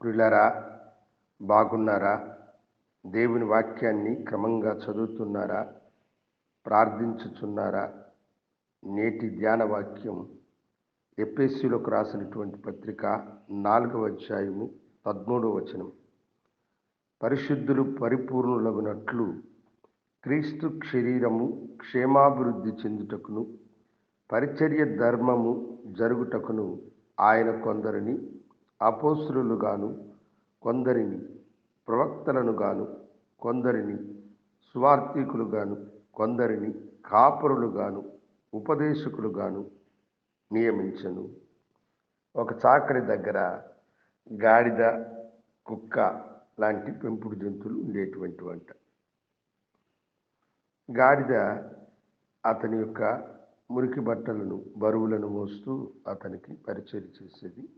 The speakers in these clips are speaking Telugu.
ప్రియులరా బాగున్నారా? దేవుని వాక్యాన్ని క్రమంగా చదువుతున్నారా? ప్రార్థించుచున్నారా నేటి ధ్యాన వాక్యం ఎపిఎస్సిలోకి రాసినటువంటి పత్రిక నాలుగవ అధ్యాయము పదమూడవ వచనం. పరిశుద్ధులు పరిపూర్ణులగునట్లు క్రీస్తు శరీరము క్షేమాభివృద్ధి చెందుటకును పరిచర్య ధర్మము జరుగుటకును ఆయన కొందరిని అపోస్తులుగాను కొందరిని ప్రవక్తలను గాను కొందరిని సువార్థికులుగాను కొందరిని కాపరులుగాను ఉపదేశకులుగాను నియమించను. ఒక చాకడి దగ్గర గాడిద కుక్క లాంటి పెంపుడు జంతువులు ఉండేటువంటి వంట గాడిద అతని యొక్క మురికి బట్టలను బరువులను మోస్తూ అతనికి పరిచయం చేసేది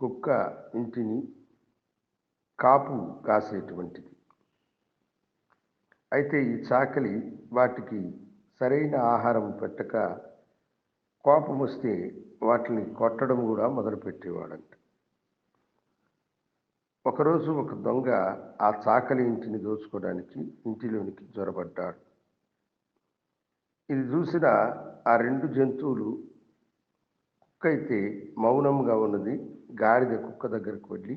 కుక్క ఇంటిని కాపు కాసేటువంటిది. అయితే ఈ చాకలి వాటికి సరైన ఆహారం పెట్టక కోపం వస్తే వాటిని కొట్టడం కూడా మొదలుపెట్టేవాడంట. ఒకరోజు ఒక దొంగ ఆ చాకలి ఇంటిని దోచుకోవడానికి ఇంటిలోనికి జ్వరపడ్డాడు ఇది చూసిన ఆ రెండు జంతువులు కుక్క అయితే మౌనంగా ఉన్నది గాడిద కుక్క దగ్గరకు వెళ్ళి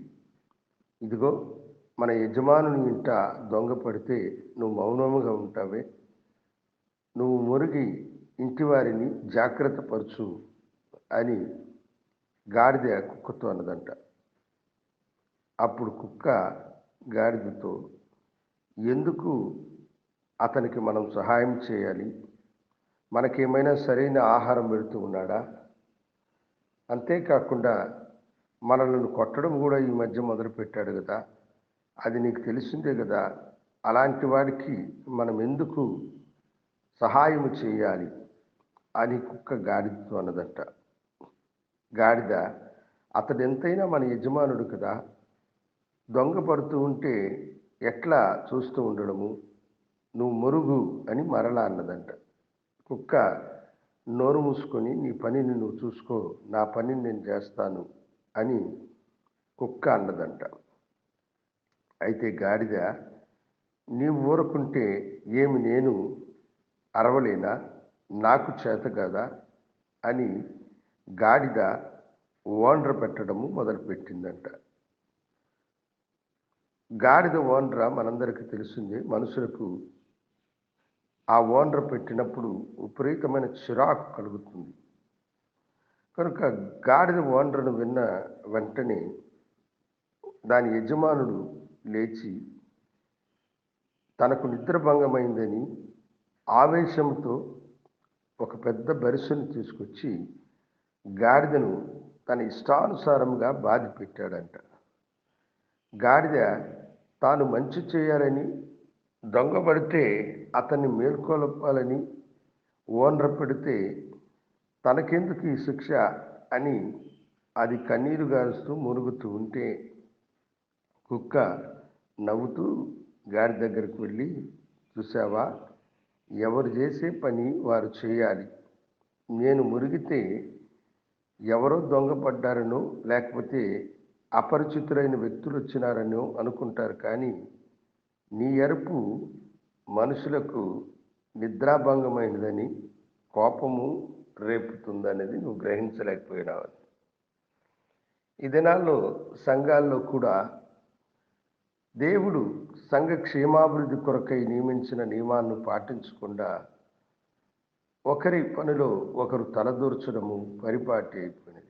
ఇదిగో మన యజమానుని ఇంట దొంగ పడితే నువ్వు మౌనముగా ఉంటావే. నువ్వు మురిగి ఇంటి వారిని జాగ్రత్త పరచు అని గాడిద కుక్కతో అన్నదంట. అప్పుడు కుక్క గాడిదతో ఎందుకు అతనికి మనం సహాయం చేయాలి? మనకేమైనా సరైన ఆహారం పెడుతూ ఉన్నాడా? అంతేకాకుండా మనల్ని కొట్టడం కూడా ఈ మధ్య మొదలుపెట్టాడు కదా. అది నీకు తెలిసిందే కదా. అలాంటి వాడికి మనం ఎందుకు సహాయం చేయాలి అని కుక్క గాడిదతో అన్నదంట. గాడిద అతడు ఎంతైనా మన యజమానుడు కదా. దొంగ పడుతూ ఉంటే ఎట్లా చూస్తూ ఉండడము? నువ్వు మురుగు అని మరలా అన్నదంట. కుక్క నోరు మూసుకొని నీ పనిని నువ్వు చూసుకో నా పనిని నేను చేస్తాను అని కుక్క అన్నదంట. అయితే గాడిద నీవు ఊరుకుంటే ఏమి నేను అరవలేనా? నాకు చేత కదా? అని గాడిద ఓండ్ర పెట్టడము మొదలుపెట్టిందంట. గాడిద ఓండ్ర మనందరికీ తెలిసిందే మనుషులకు ఆ ఓనర్ పెట్టినప్పుడు విపరీతమైన చిరాకు కలుగుతుంది. కనుక గాడిద ఓనర్ను విన్న వెంటనే దాని యజమానుడు లేచి తనకు నిద్రభంగమైందని ఆవేశంతో ఒక పెద్ద బరిసెను తీసుకొచ్చి గాడిదను తన ఇష్టానుసారంగా బాధి పెట్టాడంట గాడిద తాను మంచి చేయాలని దొంగపడితే అతన్ని మేల్కొలపాలని ఓనర పెడితే తనకెందుకు ఈ శిక్ష అని అది కన్నీరు గారుస్తూ మునుగుతూ ఉంటే కుక్క నవ్వుతూ గారి దగ్గరికి వెళ్ళి చూసావా ఎవరు చేసే పని వారు చేయాలి. నేను మురిగితే ఎవరో దొంగపడ్డారనో లేకపోతే అపరిచితులైన వ్యక్తులు వచ్చినారనో అనుకుంటారు కానీ నీ ఎరుపు మనుషులకు నిద్రాభంగమైనదని కోపము రేపుతుందనేది నువ్వు గ్రహించలేకపోయినావు ఈ దినాల్లో సంఘాల్లో కూడా దేవుడు సంఘ క్షేమాభివృద్ధి కొరకై నియమించిన నియమాలను పాటించకుండా ఒకరి పనిలో ఒకరు తలదూర్చడము పరిపాటి అయిపోయినది.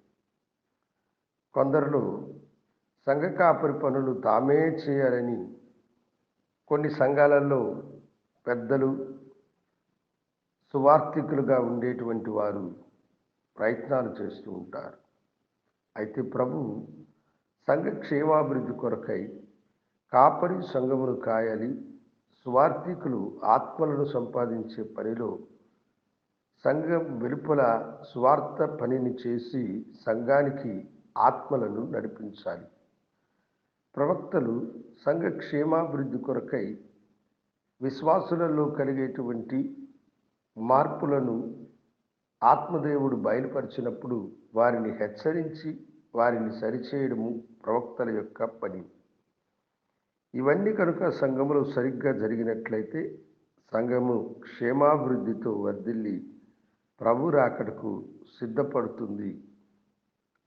కొందరిలో సంఘ కాపరి పనులు తామే చేయాలని కొన్ని సంఘాలలో పెద్దలు సువార్థికులుగా ఉండేటువంటి వారు ప్రయత్నాలు చేస్తూ ఉంటారు. అయితే ప్రభు సంఘ క్షేమాభివృద్ధి కొరకై కాపరి సంఘమును కాయాలి సువార్థికులు ఆత్మలను సంపాదించే పనిలో సంఘం వెలుపల స్వార్థ పనిని చేసి సంఘానికి ఆత్మలను నడిపించాలి. ప్రవక్తలు సంఘ క్షేమాభివృద్ధి కొరకై విశ్వాసులలో కలిగేటువంటి మార్పులను ఆత్మదేవుడు బయలుపరిచినప్పుడు వారిని హెచ్చరించి వారిని సరిచేయడము ప్రవక్తల యొక్క పని. ఇవన్నీ కనుక సంఘములో సరిగ్గా జరిగినట్లయితే సంఘము క్షేమాభివృద్ధితో వర్ధిల్లి ప్రభు రాకడకు సిద్ధపడుతుంది.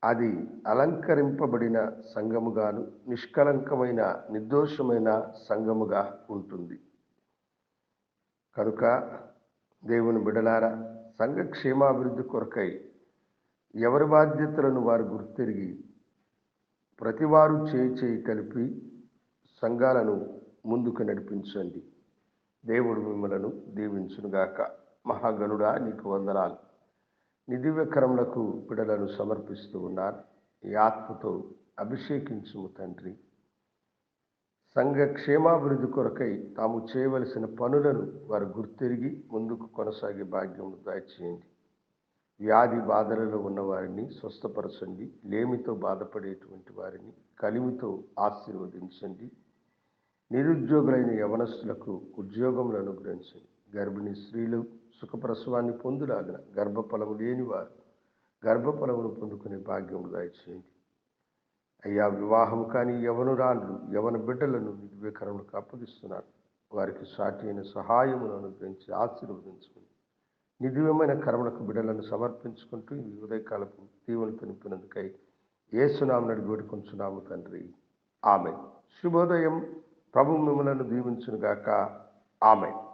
అది అలంకరింపబడిన సంఘముగాను నిష్కలంకమైన నిర్దోషమైన సంఘముగా ఉంటుంది. కనుక దేవుని బిడలారా సంఘ క్షేమాభివృద్ధి కొరకై ఎవరి బాధ్యతలను వారు గుర్తిరిగి ప్రతివారు చేయి చేయి కలిపి సంఘాలను ముందుకు నడిపించండి. దేవుడు మిమ్మలను దీవించునుగాక. మహాగణుడా నీకు వందనాలు. నిధివ్యకరములకు బిడలను సమర్పిస్తూ ఉన్నారు. ఈ ఆత్మతో అభిషేకించుము తండ్రి. సంఘ క్షేమాభివృద్ధి కొరకై తాము చేయవలసిన పనులను వారు గుర్తెరిగి ముందుకు కొనసాగే భాగ్యం దయచేయండి. వ్యాధి బాధలలో ఉన్న వారిని స్వస్థపరచండి. లేమితో బాధపడేటువంటి వారిని కలిమితో ఆశీర్వదించండి. నిరుద్యోగులైన యవనస్తులకు ఉద్యోగములు అనుగ్రహించండి. గర్భిణీ స్త్రీలు సుఖప్రసవాన్ని పొందులాగిన గర్భఫలము లేనివారు గర్భఫలమును పొందుకునే భాగ్యము దయచేయండి అయ్యా వివాహం కానీ యవనురాళ్ళు యవన బిడ్డలను నిర్వీకరణకు అప్పగిస్తున్నారు వారికి సాటి అయిన సహాయమును అనుగ్రహించి ఆశీర్వదించుకుని నిధివమైన కర్మలకు బిడ్డలను సమర్పించుకుంటూ ఈ ఉదయకాలపు దీవెన నింపినందుకై ఏసునామ నడి వేడుకొంచున్నాము తండ్రి. ఆమె శుభోదయం. ప్రభు మిమ్మలను దీవించునుగాక. ఆమె